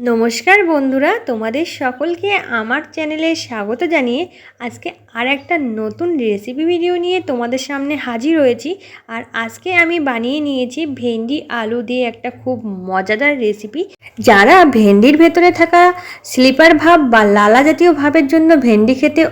নমস্কার বন্ধুরা, তোমাদের সকলকে আমার চ্যানেলে স্বাগত জানিয়ে আজকে আর একটা নতুন রেসিপি ভিডিও নিয়ে তোমাদের সামনে হাজির হয়েছি। আর আজকে আমি বানিয়ে নিয়েছি ভেন্ডি আলু দিয়ে একটা খুব মজাদার রেসিপি যারা ভেন্ডির ভেতরে থাকা স্লিপার ভাব বা লালা জাতীয় ভাবের জন্য ভেন্ডি খেতে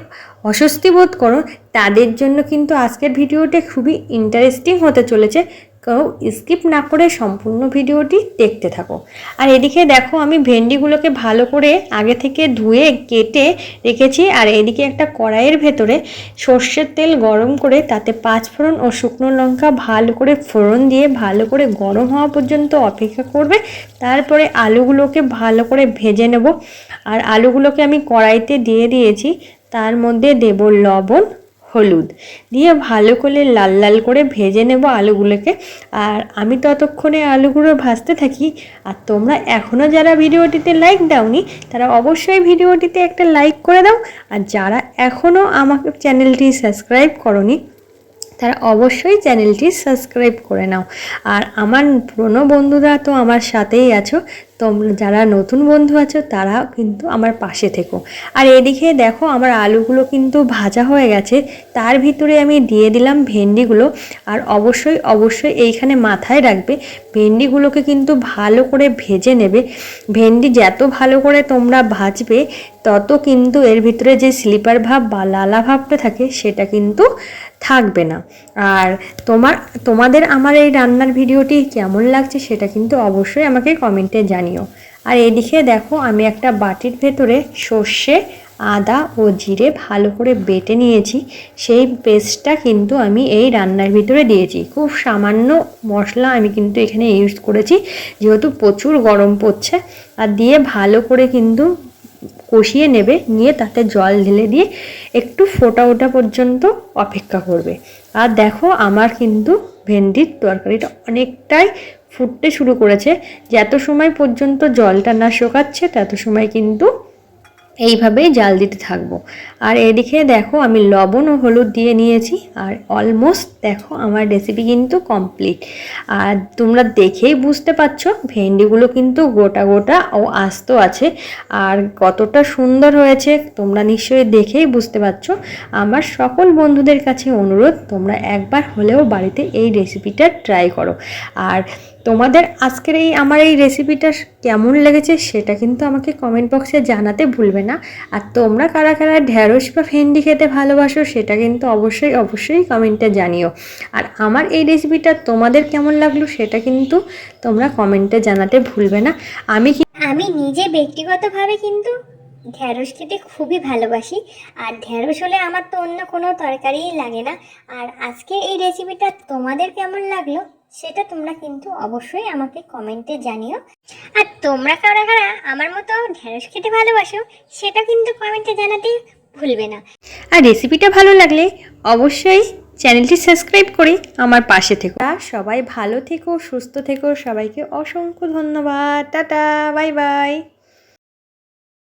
অস্বস্তি বোধ করো, তাদের জন্য কিন্তু আজকের ভিডিওটা খুবই ইন্টারেস্টিং হতে চলেছে। কেউ স্কিপ না করে সম্পূর্ণ ভিডিওটি দেখতে থাকো। আর এদিকে দেখো আমি ভেন্ডিগুলোকে ভালো করে আগে থেকে ধুয়ে, কেটে রেখেছি। আর এদিকে একটা কড়াইয়ের ভেতরে সর্ষের তেল গরম করে তাতে পাঁচ ফোড়ন ও শুকনো লঙ্কা ভালো করে ফোড়ন দিয়ে ভালো করে গরম হওয়া পর্যন্ত অপেক্ষা করবে। তারপরে আলুগুলোকে ভালো করে ভেজে নেব। আর আলুগুলোকে আমি কড়াইতে দিয়ে দিয়েছি। তার মধ্যে দেব লবণ। হলুদ। দিয়ে ভালো করে লাল লাল করে ভেজে নেব আলুগুলোকে। আর আমি ততক্ষণে আলুগুলো ভাজতে থাকি। আর তোমরা এখনও যারা ভিডিওটিতে লাইক দাওনি, তারা অবশ্যই ভিডিওটিতে একটা লাইক করে দাও। আর যারা এখনও আমাকে চ্যানেলটি সাবস্ক্রাইব করনি, তারা অবশ্যই চ্যানেলটি সাবস্ক্রাইব করে নাও। আর আমার পুরনো বন্ধুরা তো আমার সাথেই আছো তোমরা যারা নতুন বন্ধু আছো, তারাও কিন্তু আমার পাশে থেকো। আর এদিকে দেখো, আমার আলুগুলো কিন্তু ভাজা হয়ে গেছে। তার ভিতরে আমি দিয়ে দিলাম ভেন্ডিগুলো। আর অবশ্যই অবশ্যই এইখানে মাথায় রাখবে, ভেন্ডিগুলোকে কিন্তু ভালো করে ভেজে নেবে। ভেন্ডি যত ভালো করে তোমরা ভাজবে, তত কিন্তু এর ভিতরে যে স্লিপার ভাব বা লালা ভাবটা থাকে, সেটা কিন্তু থাকবে না। আর তোমার, তোমাদের আমার এই রান্নার ভিডিওটি কেমন লাগছে, সেটা কিন্তু অবশ্যই আমাকে কমেন্টে জানিও আর এদিকে দেখো, আমি একটা বাটির ভেতরে সর্ষে, আদা ও জিরে ভালো করে বেটে নিয়েছি। সেই পেস্টটা কিন্তু আমি এই রান্নার ভিতরে দিয়েছি। খুব সামান্য মশলা আমি কিন্তু এখানে ইউজ করেছি, যেহেতু প্রচুর গরম পড়ছে। আর দিয়ে ভালো করে কিন্তু কষিয়ে নেবে, নিয়ে তাতে জল ঢেলে দিয়ে একটু ফোটা ওঠা পর্যন্ত অপেক্ষা করবে। আর দেখো, আমার কিন্তু ভেন্ডির তরকারিটা অনেকটাই ফুটতে শুরু করেছে যত সময় পর্যন্ত জলটা না শোকাচ্ছে তত সময় কিন্তু এইভাবেই জাল দিতে থাকব। আর এদিকে দেখো আমি লবণ ও হলুদ দিয়ে নিয়েছি আর অলমোস্ট দেখো আমার রেসিপি কিন্তু কমপ্লিট আর তোমরা দেখেই বুঝতে পারছ, ভেন্ডিগুলো কিন্তু গোটা গোটা ও আস্ত আছে আর কতটা সুন্দর হয়েছে, তোমরা নিশ্চয়ই দেখেই বুঝতে পারছ। আমার সকল বন্ধুদের কাছে অনুরোধ, তোমরা একবার হলেও বাড়িতে এই রেসিপিটা ট্রাই করো। আর তোমাদের আজকের এই আমার এই রেসিপিটা কেমন লেগেছে সেটা কিন্তু আমাকে কমেন্ট বক্সে জানাতে ভুলবে না। আর তোমরা কারা কারা ঢ্যাঁড়স বা ভেন্ডি খেতে ভালোবাসো সেটা কিন্তু অবশ্যই অবশ্যই কমেন্টে জানিও। আর আমার এই রেসিপিটা তোমাদের কেমন লাগল সেটা কিন্তু তোমরা কমেন্টে জানাতে ভুলবে না। আমি আমি নিজে ব্যক্তিগতভাবে কিন্তু ঢ্যাঁড়স খেতে খুবই ভালোবাসি। আর ঢ্যাঁড়স হলে আমার তো অন্য কোনো তরকারিই লাগে না। আর আজকে এই রেসিপিটা তোমাদের কেমন লাগল? সেটা তোমরা কিন্তু অবশ্যই আমাকে কমেন্টে জানিও। আর তোমরা কারা কারা আমার মতো ঢেঁড়স খেতে ভালোবাসো, সেটা কিন্তু কমেন্টে জানাতে ভুলবে না। আর রেসিপিটা ভালো লাগলে অবশ্যই চ্যানেলটি সাবস্ক্রাইব করে আমার পাশে থেকো। সবাই ভালো থেকো, সুস্থ থেকো, সবাইকে অসংখ্য ধন্যবাদ। Tata bye bye